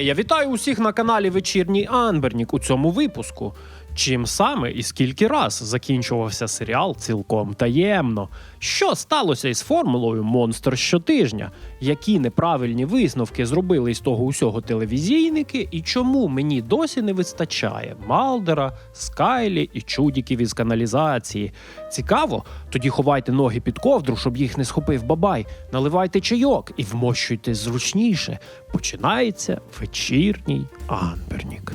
Я вітаю усіх на каналі Вечірній Анбернік у цьому випуску. Чим саме і скільки раз закінчувався серіал цілком таємно? Що сталося із формулою Монстр щотижня? Які неправильні висновки зробили із того усього телевізійники, і чому мені досі не вистачає Малдера, Скайлі і чудіків із каналізації? Цікаво? Тоді ховайте ноги під ковдру, щоб їх не схопив бабай. Наливайте чайок і вмощуйтесь зручніше. Починається вечірній Анбернік.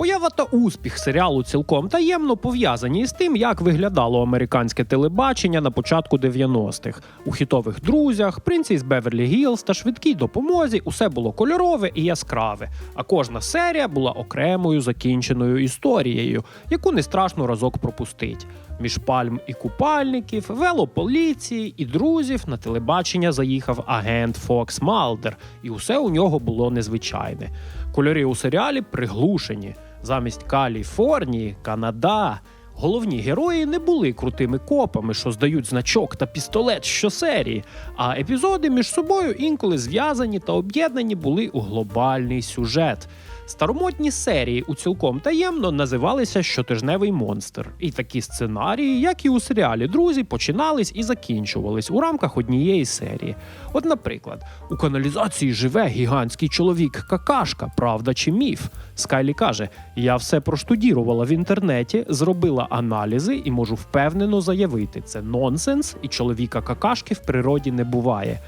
Поява та успіх серіалу цілком таємно пов'язані із тим, як виглядало американське телебачення на початку 90-х. У хітових друзях, принці з Беверлі Гілз та швидкій допомозі усе було кольорове і яскраве, а кожна серія була окремою закінченою історією, яку не страшно разок пропустить. Між пальм і купальників, велополіції і друзів на телебачення заїхав агент Фокс Малдер, і усе у нього було незвичайне. Кольори у серіалі приглушені. Замість Каліфорнії, Канада. Головні герої не були крутими копами, що здають значок та пістолет щосерії, а епізоди між собою інколи зв'язані та об'єднані були у глобальний сюжет. Старомодні серії у цілком таємно називалися Щотижневий монстр. І такі сценарії, як і у серіалі Друзі, починались і закінчувались у рамках однієї серії. От, наприклад, у каналізації живе гігантський чоловік Какашка, правда чи міф. Скайлі каже: Я все проштудірувала в інтернеті, зробила аналізи і можу впевнено заявити, це нонсенс, і чоловіка какашки в природі не буває.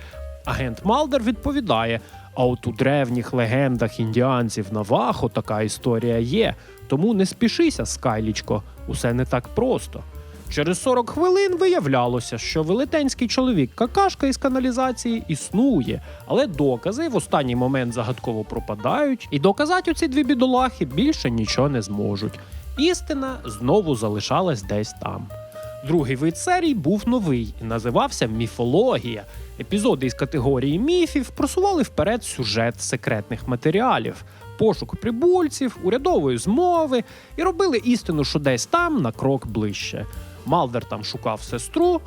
Агент Малдер відповідає: а от у древніх легендах індіанців Навахо така історія є. Тому не спішися, Скайлічко, усе не так просто. Через 40 хвилин виявлялося, що велетенський чоловік какашка із каналізації існує, але докази в останній момент загадково пропадають, і доказати оці дві бідолахи більше нічого не зможуть. Істина знову залишалась десь там. Другий вид серій був новий і називався Міфологія. Епізоди із категорії міфів просували вперед сюжет секретних матеріалів, пошук прибульців, урядової змови і робили істину, що десь там на крок ближче. Малдер там шукав сестру,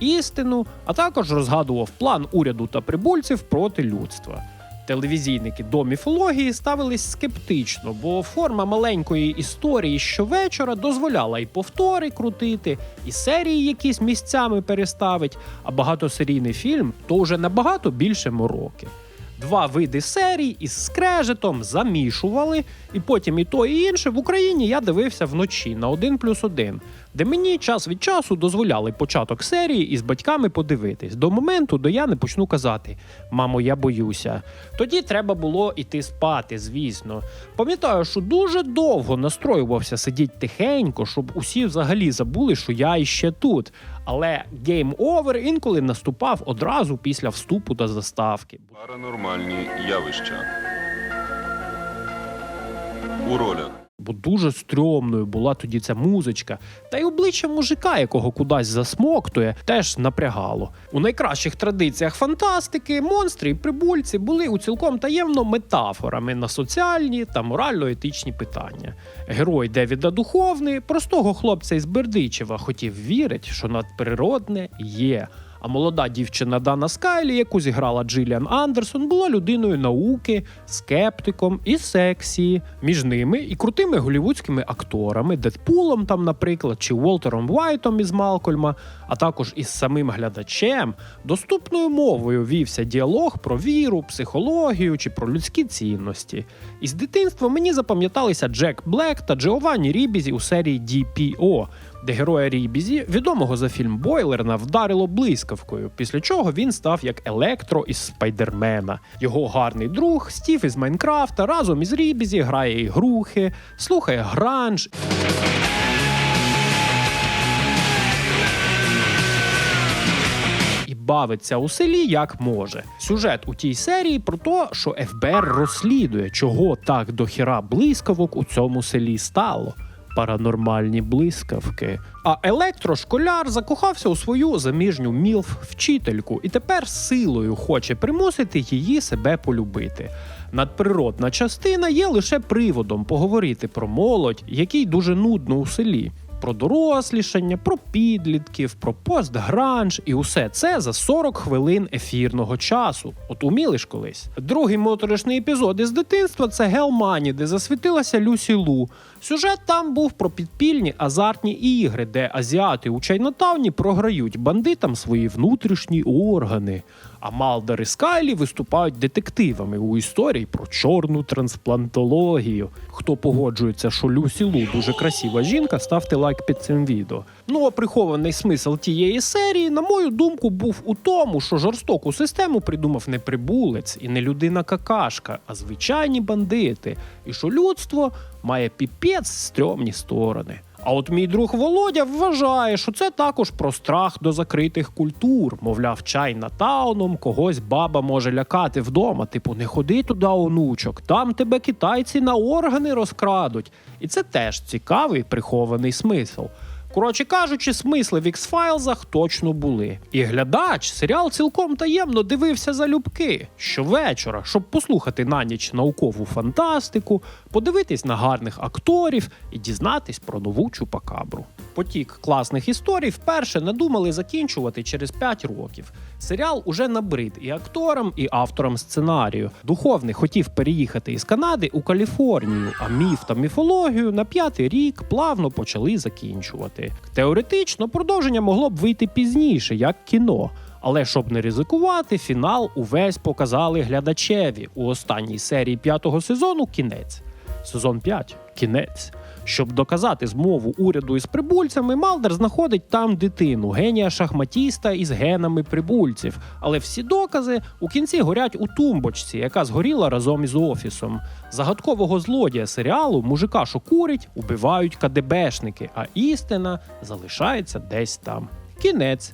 істину, а також розгадував план уряду та прибульців проти людства. Телевізійники до міфології ставились скептично, бо форма маленької історії щовечора дозволяла і повтори крутити, і серії якісь місцями переставить, а багатосерійний фільм то вже набагато більше мороки. Два види серій із скрежетом замішували, і потім і то, і інше в Україні я дивився вночі на 1 плюс 1, де мені час від часу дозволяли початок серії із батьками подивитись до моменту, де я не почну казати Мамо, я боюся. Тоді треба було іти спати, звісно. Пам'ятаю, що дуже довго настроювався сидіти тихенько, щоб усі взагалі забули, що я іще тут. Але гейм овер інколи наступав одразу після вступу та заставки. Паранормальні явища. У ролях Бо дуже стрьомною була тоді ця музичка, та й обличчя мужика, якого кудись засмоктує, теж напрягало. У найкращих традиціях фантастики монстри і прибульці були у цілком таємно метафорами на соціальні та морально-етичні питання. Герой Девіда Духовний, простого хлопця із Бердичева, хотів вірити, що надприродне є. А молода дівчина Дана Скайлі, яку зіграла Джиліан Андерсон, була людиною науки, скептиком і сексі. Між ними і крутими голівудськими акторами, Дедпулом, там, наприклад, чи Уолтером Вайтом із Малкольма, а також із самим глядачем, доступною мовою вівся діалог про віру, психологію чи про людські цінності. Із дитинства мені запам'яталися Джек Блек та Джованні Рібізі у серії DPO, де героя Рібізі, відомого за фільм Бойлерна, вдарило блискавкою, після чого він став як електро із Спайдермена. Його гарний друг Стів із Майнкрафта разом із Рібізі грає ігрухи, слухає гранж. Бавиться у селі як може. Сюжет у тій серії про те, що ФБР розслідує, чого так до хіра блискавок у цьому селі стало паранормальні блискавки. А електрошколяр закохався у свою заміжню мілф вчительку і тепер силою хоче примусити її себе полюбити. Надприродна частина є лише приводом поговорити про молодь, який дуже нудно у селі. Про дорослішання, про підлітків, про постгранж і усе це за 40 хвилин ефірного часу. От уміли ж колись. Другий моторошний епізод із дитинства це Гелмані, де засвітилася Люсі Лу. Сюжет там був про підпільні азартні ігри, де азіати у Чайнатауні програють бандитам свої внутрішні органи. А Малдер і Скайлі виступають детективами у історії про чорну трансплантологію. Хто погоджується, що Люсі Лу дуже красива жінка, ставте лайк під цим відео. Ну а прихований смисл тієї серії, на мою думку, був у тому, що жорстоку систему придумав не прибулець і не людина какашка, а звичайні бандити, і що людство має піпець стрьомні сторони. А от мій друг Володя вважає, що це також про страх до закритих культур. Мовляв, чайна тауном когось баба може лякати вдома. Типу, не ходи туди, онучок, там тебе китайці на органи розкрадуть. І це теж цікавий прихований смисл. Коротше кажучи, смисли в X-файлзах точно були. І глядач серіал цілком таємно дивився залюбки щовечора, щоб послухати на ніч наукову фантастику, подивитись на гарних акторів і дізнатись про нову чупакабру. Потік класних історій вперше надумали закінчувати через 5 років. Серіал уже набрид і акторам, і авторам сценарію. Духовний хотів переїхати із Канади у Каліфорнію, а міф та міфологію на п'ятий рік плавно почали закінчувати. Теоретично продовження могло б вийти пізніше, як кіно. Але щоб не ризикувати, фінал увесь показали глядачеві у останній серії п'ятого сезону. Кінець. Сезон 5 кінець. Щоб доказати змову уряду із прибульцями, Малдер знаходить там дитину, генія шахматіста із генами прибульців. Але всі докази у кінці горять у тумбочці, яка згоріла разом із офісом. Загадкового злодія серіалу мужика, що курить, убивають КДБшники, а істина залишається десь там. Кінець.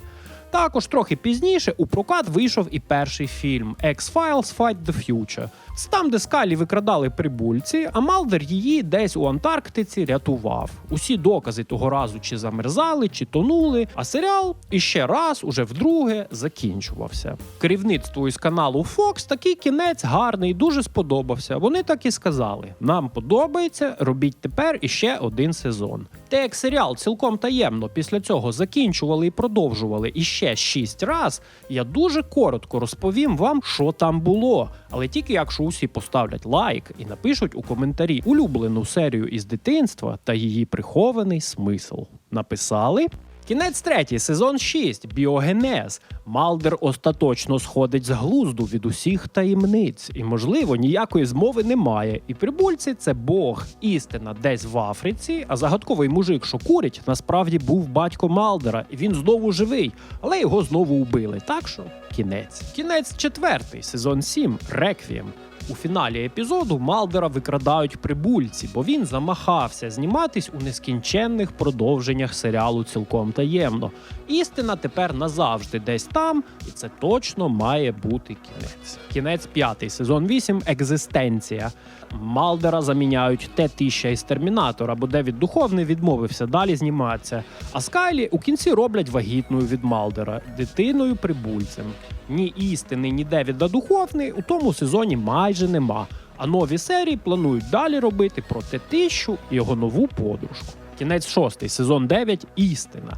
Також трохи пізніше у прокат вийшов і перший фільм X-Files Fight the Future. Там, де Скалі викрадали прибульці, а Малдер її десь у Антарктиці рятував. Усі докази того разу чи замерзали, чи тонули. А серіал іще раз, уже вдруге, закінчувався. Керівництву із каналу Fox такий кінець гарний, дуже сподобався. Вони так і сказали: нам подобається, робіть тепер іще один сезон. Те, як серіал цілком таємно після цього закінчували і продовжували іще шість раз, я дуже коротко розповім вам, що там було. Але тільки якщо усі поставлять лайк і напишуть у коментарі улюблену серію із дитинства та її прихований смисл. Написали? Кінець третій, сезон 6, Біогенез. Малдер остаточно сходить з глузду від усіх таємниць, і, можливо, ніякої змови немає. І прибульці це Бог, істина десь в Африці, а загадковий мужик, що курить, насправді був батько Малдера, і він знову живий, але його знову убили. Так що кінець. Кінець четвертий, сезон 7, Реквієм. У фіналі епізоду Малдера викрадають прибульці, бо він замахався зніматись у нескінченних продовженнях серіалу цілком таємно. Істина тепер назавжди десь там, і це точно має бути кінець. Кінець п'ятий, сезон 8 Екзистенція. Малдера заміняють Т-1000 із Термінатора, бо Девід Духовний відмовився далі зніматися. А Скайлі у кінці роблять вагітною від Малдера, дитиною прибульцем. Ні істини, ні Девіда Духовний у тому сезоні майже нема. А нові серії планують далі робити про Т-1000 і його нову подружку. Кінець шостий, сезон 9 Істина.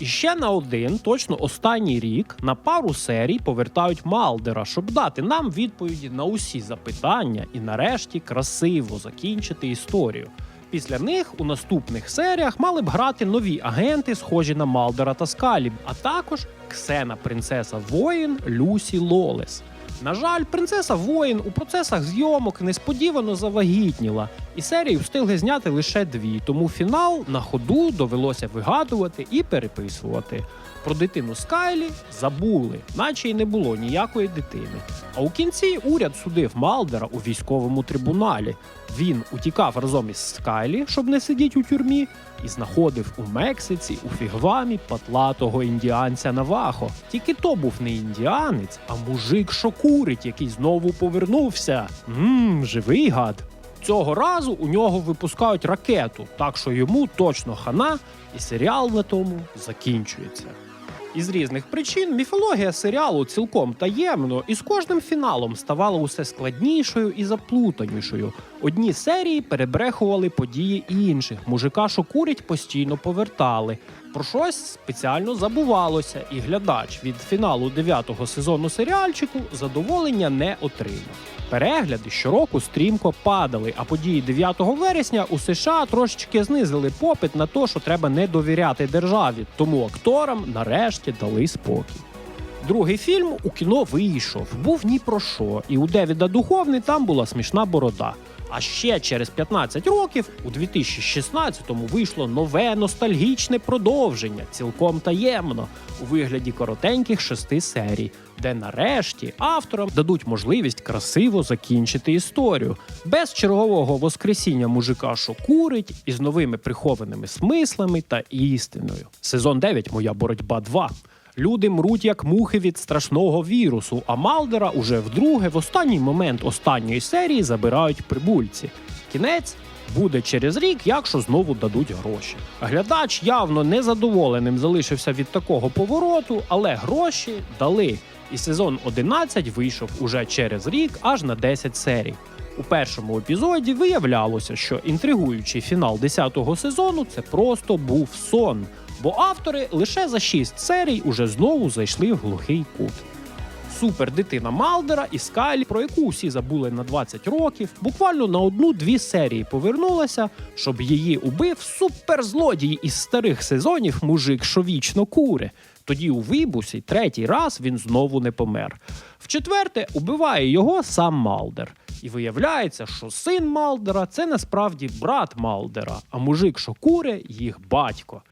І ще на один, точно останній рік, на пару серій повертають Малдера, щоб дати нам відповіді на усі запитання і нарешті красиво закінчити історію. Після них у наступних серіях мали б грати нові агенти, схожі на Малдера та Скалі, а також Ксена принцеса воїн Люсі Лолес. На жаль, принцеса воїн у процесах зйомок несподівано завагітніла, і серію встигли зняти лише дві, тому фінал на ходу довелося вигадувати і переписувати. Про дитину Скайлі забули, наче й не було ніякої дитини. А у кінці уряд судив Малдера у військовому трибуналі. Він утікав разом із Скайлі, щоб не сидіти у тюрмі, і знаходив у Мексиці у фігвамі патлатого індіанця Навахо. Тільки то був не індіанець, а мужик, що курить, який знову повернувся. Мм, живий гад. Цього разу у нього випускають ракету, так що йому точно хана, і серіал на тому закінчується. Із різних причин міфологія серіалу цілком таємно і з кожним фіналом ставала усе складнішою і заплутанішою. Одні серії перебрехували події інших. Мужика, що курять, постійно повертали. Про щось спеціально забувалося, і глядач від фіналу дев'ятого сезону серіальчику задоволення не отримав. Перегляди щороку стрімко падали, а події 9 вересня у США трошечки знизили попит на те, що треба не довіряти державі, тому акторам нарешті дали спокій. Другий фільм у кіно вийшов, був ні про що, і у Девіда Духовний там була смішна борода. А ще через 15 років, у 2016-му, вийшло нове ностальгічне продовження, цілком таємно, у вигляді коротеньких шести серій, де нарешті авторам дадуть можливість красиво закінчити історію, без чергового воскресіння мужика, що курить, із новими прихованими смислами та істиною. Сезон 9 Моя боротьба 2. Люди мруть як мухи від страшного вірусу, а Малдера уже вдруге в останній момент останньої серії забирають прибульці. Кінець буде через рік, якщо знову дадуть гроші. Глядач явно незадоволеним залишився від такого повороту, але гроші дали. І сезон 11 вийшов уже через рік, аж на 10 серій. У першому епізоді виявлялося, що інтригуючий фінал 10-го сезону це просто був сон, бо автори лише за 6 серій уже знову зайшли в глухий кут. Супер дитина Малдера і Скайлі, про яку усі забули на 20 років, буквально на одну-дві серії повернулася, щоб її убив суперзлодій із старих сезонів мужик, що вічно куре. Тоді у вибусі третій раз він знову не помер. В-четверте, убиває його сам Малдер. І виявляється, що син Малдера це насправді брат Малдера, а мужик, що куре, їх батько.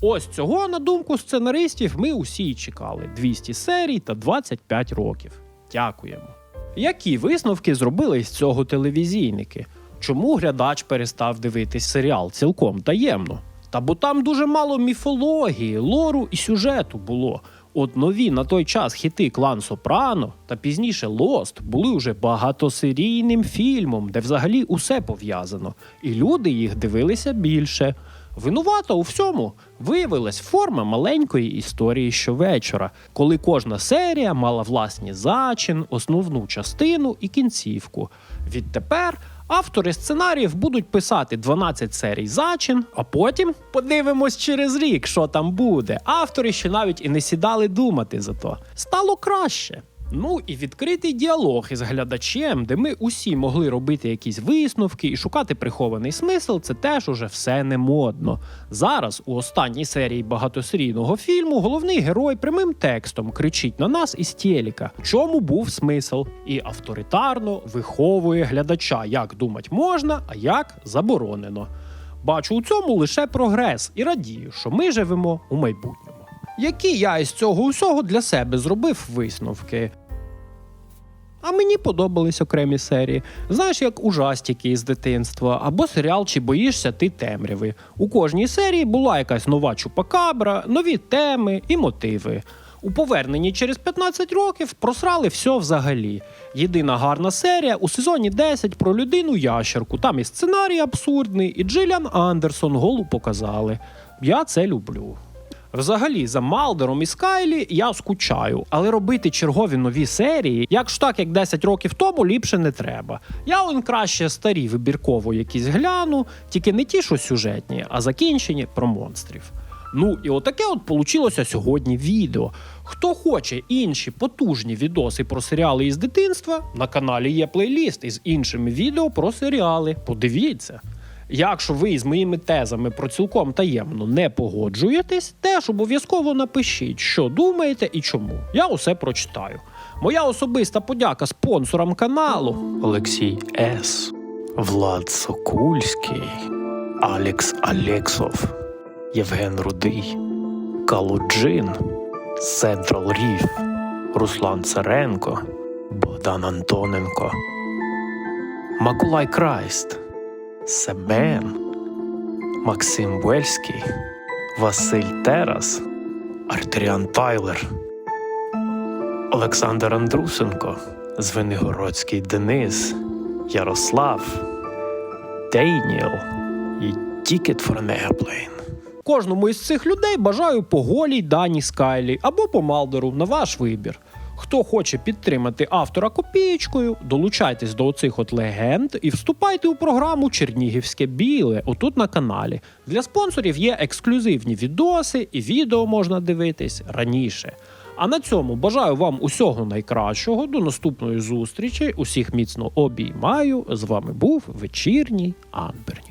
Ось цього, на думку сценаристів, ми усі й чекали: 200 серій та 25 років. Дякуємо. Які висновки зробили з цього телевізійники? Чому глядач перестав дивитись серіал цілком таємно? Та бо там дуже мало міфології, лору і сюжету було. От нові на той час хіти Клан Сопрано та пізніше Лост були уже багатосерійним фільмом, де взагалі усе пов'язано, і люди їх дивилися більше. Винувата у всьому виявилась форма маленької історії щовечора, коли кожна серія мала власні зачин, основну частину і кінцівку. Відтепер автори сценаріїв будуть писати 12 серій зачин, а потім подивимось через рік, що там буде. Автори ще навіть і не сідали думати за то. Стало краще. Ну і відкритий діалог із глядачем, де ми усі могли робити якісь висновки і шукати прихований смисл, це теж уже все не модно. Зараз, у останній серії багатосерійного фільму, головний герой прямим текстом кричить на нас із телека, в чому був смисл, і авторитарно виховує глядача, як думати можна, а як заборонено. Бачу у цьому лише прогрес і радію, що ми живемо у майбутньому. Які я із цього усього для себе зробив висновки? А мені подобались окремі серії. Знаєш, як ужастики із дитинства, або серіал Чи боїшся ти темряви. У кожній серії була якась нова чупакабра, нові теми і мотиви. У поверненні через 15 років просрали все взагалі. Єдина гарна серія у сезоні 10 про людину ящерку. Там і сценарій абсурдний, і Джиліан Андерсон голу показали. Я це люблю. Взагалі, за Малдером і Скайлі я скучаю, але робити чергові нові серії, як ж так, як 10 років тому, ліпше не треба. Я он краще старі вибірково якісь гляну, тільки не ті, що сюжетні, а закінчені про монстрів. Ну і отаке от получилося сьогодні відео. Хто хоче інші потужні відоси про серіали із дитинства, на каналі є плейліст із іншими відео про серіали. Подивіться. Якщо ви з моїми тезами про цілком таємно не погоджуєтесь, теж обов'язково напишіть, що думаєте і чому. Я усе прочитаю. Моя особиста подяка спонсорам каналу. Олексій С, Влад Сокульський, Алекс Алексов, Євген Рудий, Калуджин, Централ Ріф, Руслан Царенко, Богдан Антоненко, Макулай Крайст. Себен, Максим Вельський, Василь Терас, Артеріан Тайлер, Олександр Андрусенко, Звенигородський Денис, Ярослав, Дейніел і Ticket for. Кожному із цих людей бажаю по голій Дані Скайлі або по Малдеру на ваш вибір. Хто хоче підтримати автора копієчкою, долучайтесь до оцих от легенд і вступайте у програму Чернігівське біле отут на каналі. Для спонсорів є ексклюзивні відоси і відео можна дивитись раніше. А на цьому бажаю вам усього найкращого. До наступної зустрічі. Усіх міцно обіймаю. З вами був вечірній Амбернік.